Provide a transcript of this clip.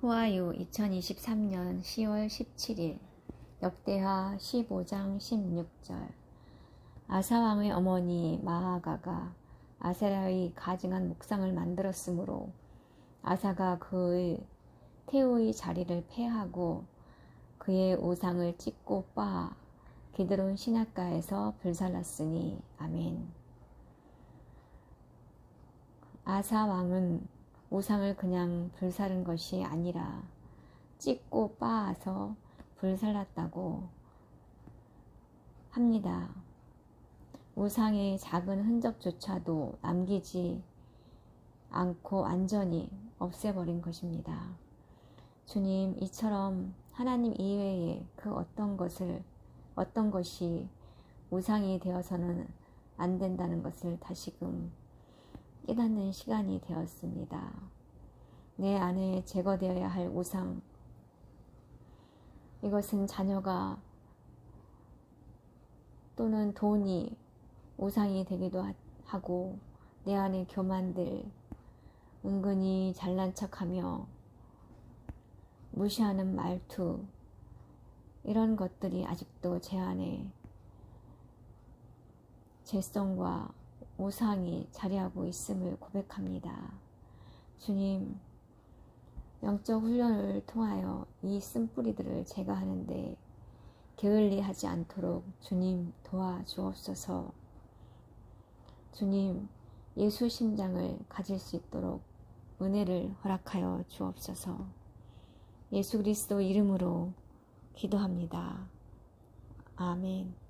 후아유 2023년 10월 17일 역대하 15장 16절 아사왕의 어머니 마하가가 아세라의 가증한 목상을 만들었으므로 아사가 그의 태우의 자리를 폐하고 그의 우상을 찢고 빻아 기드론 신학가에서 불살랐으니 아멘. 아사 왕은 우상을 그냥 불사른 것이 아니라 찢고 빻아서 불살랐다고 합니다. 우상의 작은 흔적조차도 남기지 않고 완전히 없애버린 것입니다. 주님, 이처럼 하나님 이외에 그 어떤 것을, 어떤 것이 우상이 되어서는 안 된다는 것을 다시금 깨닫는 시간이 되었습니다. 내 안에 제거되어야 할 우상, 이것은 자녀가 또는 돈이 우상이 되기도 하고 내 안에 교만들 은근히 잘난 척하며 무시하는 말투 이런 것들이 아직도 제 안에 재성과 우상이 자리하고 있음을 고백합니다. 주님, 영적 훈련을 통하여 이 쓴뿌리들을 제거하는데 게을리하지 않도록 주님 도와주옵소서. 주님, 예수 심장을 가질 수 있도록 은혜를 허락하여 주옵소서. 예수 그리스도 이름으로 기도합니다. 아멘.